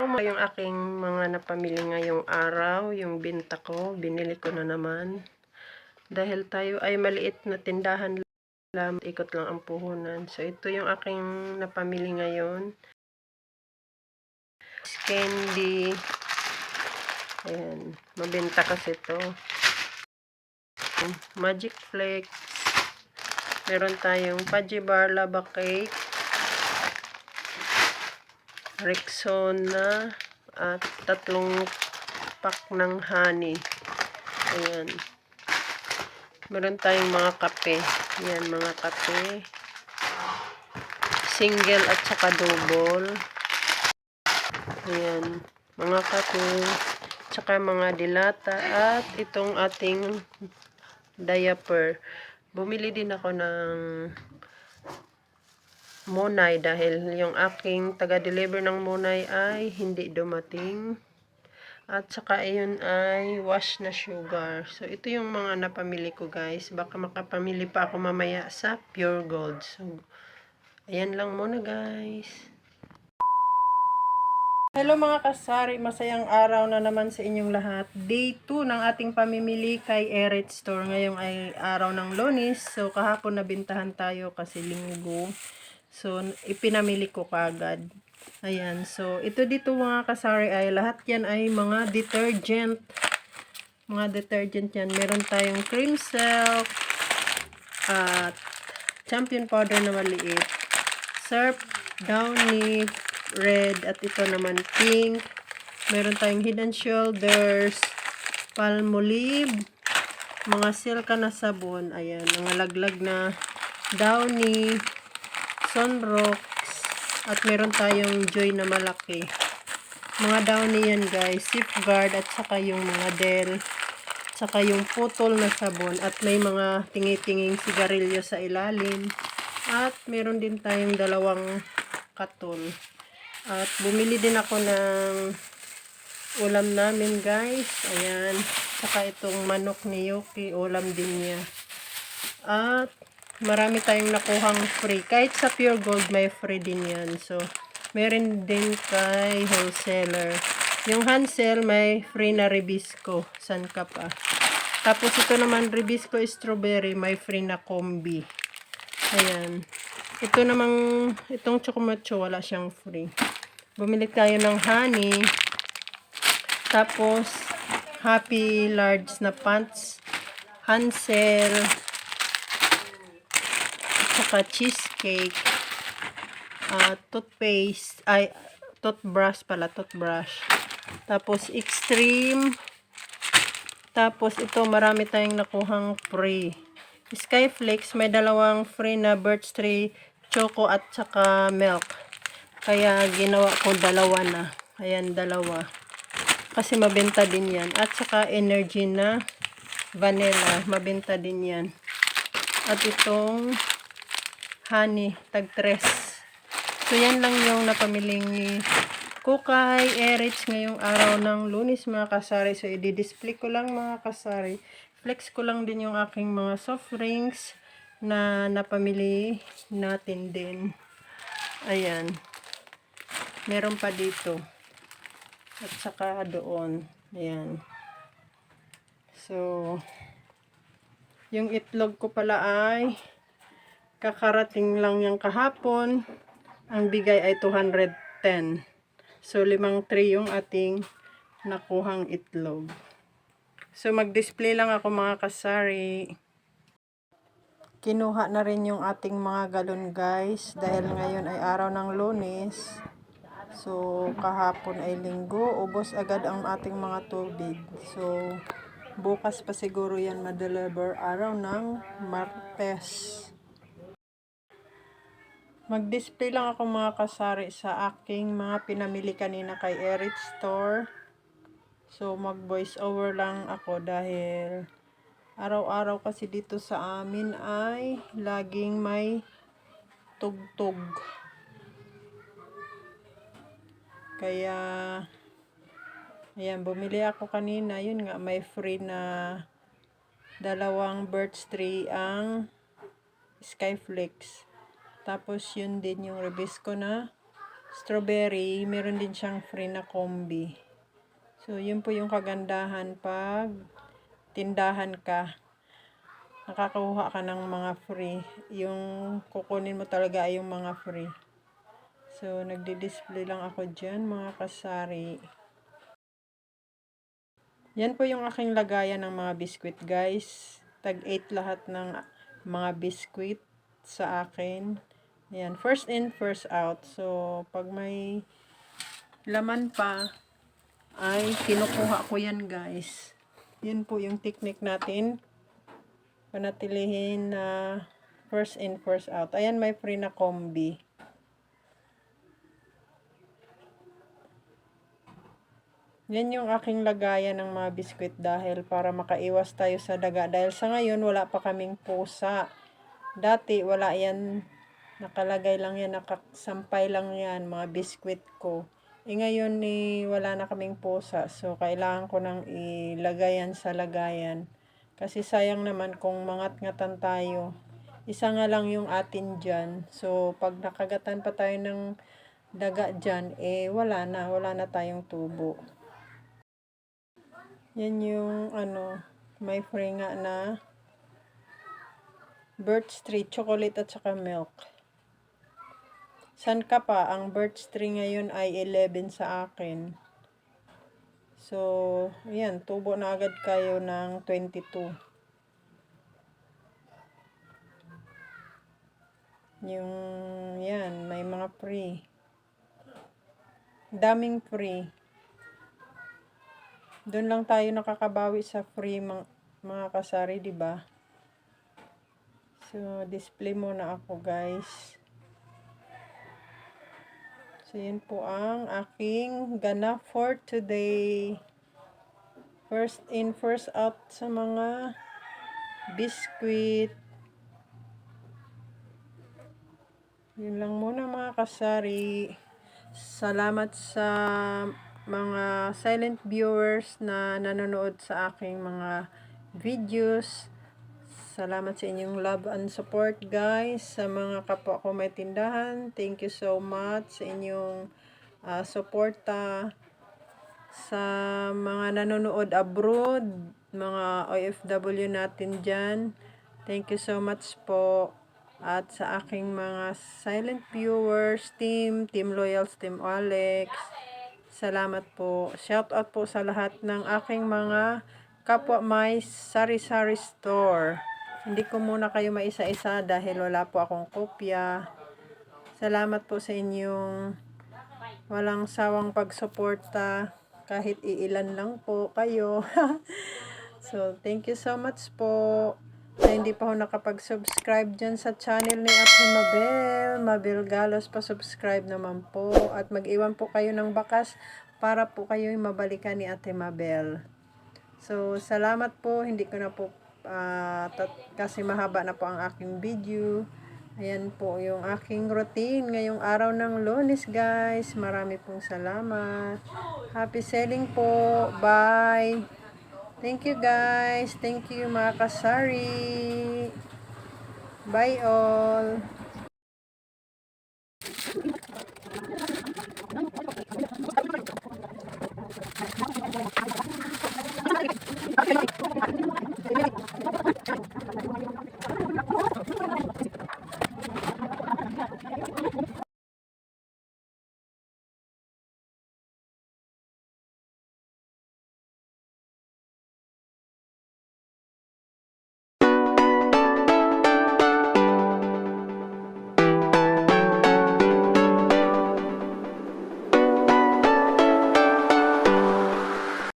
Ito yung aking mga napamili ngayong araw, yung binta ko, binili ko na naman. Dahil tayo ay maliit na tindahan lang, ikot lang ang puhunan. So, ito yung aking napamili ngayon. Candy. Ayan, mabenta kasi ito. Magic Flakes. Meron tayong Pudgy Bar Lava Cake. Rexona at tatlong pack ng honey. Ayan. Meron tayong mga kape. Ayan, mga kape. Single at saka double. Ayan, mga kape. Tsaka mga dilata at itong ating diaper. Bumili din ako ng Monay dahil yung aking taga-deliver ng Monay ay hindi dumating. At saka ayun ay wash na sugar. So ito yung mga napamili ko guys. Baka makapamili pa ako mamaya sa Pure Gold. So ayan lang muna guys. Hello mga kasari, masayang araw na naman sa inyong lahat. Day 2 ng ating pamimili kay Eret Store. Ngayong ay araw ng lunis. So kahapon nabintahan tayo kasi linggo. So, ipinamili ko kagad. Ayan. So, ito dito mga kasari ay lahat yan ay mga detergent. Mga detergent yan. Meron tayong cream silk at champion powder na maliit. Surf, downy, red at ito naman pink. Meron tayong hidden shoulders, palmolive, mga silka na sabon. Ayan. Mga laglag na downy, Sunrocks at meron tayong Joy na malaki. Mga downy yan guys, safeguard at saka yung mga Dell, saka yung putol na sabon at may mga tingi-tinging sigarilyo sa ilalim. At meron din tayong dalawang katon. At bumili din ako ng ulam namin guys. Ayan. Saka itong manok ni Yuki, ulam din niya. At marami tayong nakuhang free. Kahit sa Pure Gold, may free din yan. So, meron din kay wholesaler. Yung Hansel, may free na Ribisco. San ka pa? Tapos ito naman, Ribisco Strawberry, may free na combi. Ayan. Ito namang, itong chocomacho, wala siyang free. Bumili tayo ng honey. Tapos, Happy Large na pants. Hansel saka cheesecake, uh, toothpaste, ay, toothbrush pala, toothbrush. Tapos, extreme. Tapos, ito, marami tayong nakuhang free. Skyflakes, may dalawang free na birch tree, choco at saka milk. Kaya, ginawa ko dalawa na. Ayan, dalawa. Kasi mabenta din yan. At saka energy na vanilla. Mabenta din yan. At itong honey, tag tres. So, yan lang yung napamiling ko kay Erich ngayong araw ng lunis mga kasari. So, i-display ko lang mga kasari. Flex ko lang din yung aking mga soft drinks na napamili natin din. Ayan. Meron pa dito. At saka doon. Ayan. So, yung itlog ko pala ay kakarating lang yung kahapon. Ang bigay ay 210. So, limang tray yung ating nakuhang itlog. So, mag-display lang ako mga kasari. Kinuha na rin yung ating mga galon guys. Dahil ngayon ay araw ng lunes. So, kahapon ay linggo. Ubos agad ang ating mga tubig. So, bukas pa siguro yan ma-deliver araw ng Martes. Mag-display lang ako mga kasari sa aking mga pinamili kanina kay Eric Store. So, mag-voice over lang ako dahil araw-araw kasi dito sa amin ay laging may tugtog. Kaya, ayan, bumili ako kanina. Yun nga, may free na dalawang birch tree ang Skyflakes. Tapos yun din yung ribisco na strawberry, meron din siyang free na kombi. So, yun po yung kagandahan pag tindahan ka. Nakakakuha ka ng mga free. Yung kukunin mo talaga ay yung mga free. So, nagdi-display lang ako dyan, mga kasari. Yan po yung aking lagayan ng mga biskwit, guys. Tag 8 lahat ng mga biskwit sa akin. Yan, first in, first out. So, pag may laman pa, ay kinukuha ko yan, guys. Yan po yung technique natin. Panatilihin na first in, first out. Ayan, may free na kombi. Yan yung aking lagayan ng mga biskwit dahil para makaiwas tayo sa daga. Dahil sa ngayon, wala pa kaming pusa. Dati, wala yan. Nakalagay lang yan, nakasampay lang yan, mga biskwit ko. E ngayon, eh, wala na kaming pusa. So, kailangan ko nang ilagay yan sa lagayan. Kasi sayang naman kung mangat-ngatan tayo. Isa nga lang yung atin dyan. So, pag nakagatan pa tayo ng daga dyan, eh, wala na. Wala na tayong tubo. Yan yung ano, may free nga na birch tree, chocolate at saka milk. San ka pa? Ang birch tree ngayon ay 11 sa akin. So, yan, tubo na agad kayo ng 22. Yung, yan, may mga free. Daming free. Doon lang tayo nakakabawi sa free mga, mga kasari, ba? So, display muna ako, guys. So, yun po ang aking ganap for today. First in, first out sa mga biscuit. Yun lang muna mga kasari. Salamat sa mga silent viewers na nanonood sa aking mga videos. Salamat sa inyong love and support guys. Sa mga kapwa ko may tindahan, thank you so much sa inyong uh, suporta. Sa mga nanonood abroad, mga OFW natin dyan, thank you so much po. At sa aking mga silent viewers, team, Team Loyals, Team Alex, Salamat po. Shout out po sa lahat ng aking mga kapwa may sari-sari store. Hindi ko muna kayo maisa-isa dahil wala po akong kopya. Salamat po sa inyong walang sawang pagsuporta kahit iilan lang po kayo. so, thank you so much po. Sa hindi pa ako nakapag-subscribe dyan sa channel ni Ate Mabel, Mabel Galos, pa-subscribe naman po. At mag-iwan po kayo ng bakas para po kayo mabalikan ni Ate Mabel. So, salamat po. Hindi ko na po, uh, kasi mahaba na po ang aking video. Ayan po yung aking routine ngayong araw ng lunes guys. Marami pong salamat. Happy selling po. Bye. Thank you guys. Thank you mga kasari. Bye all.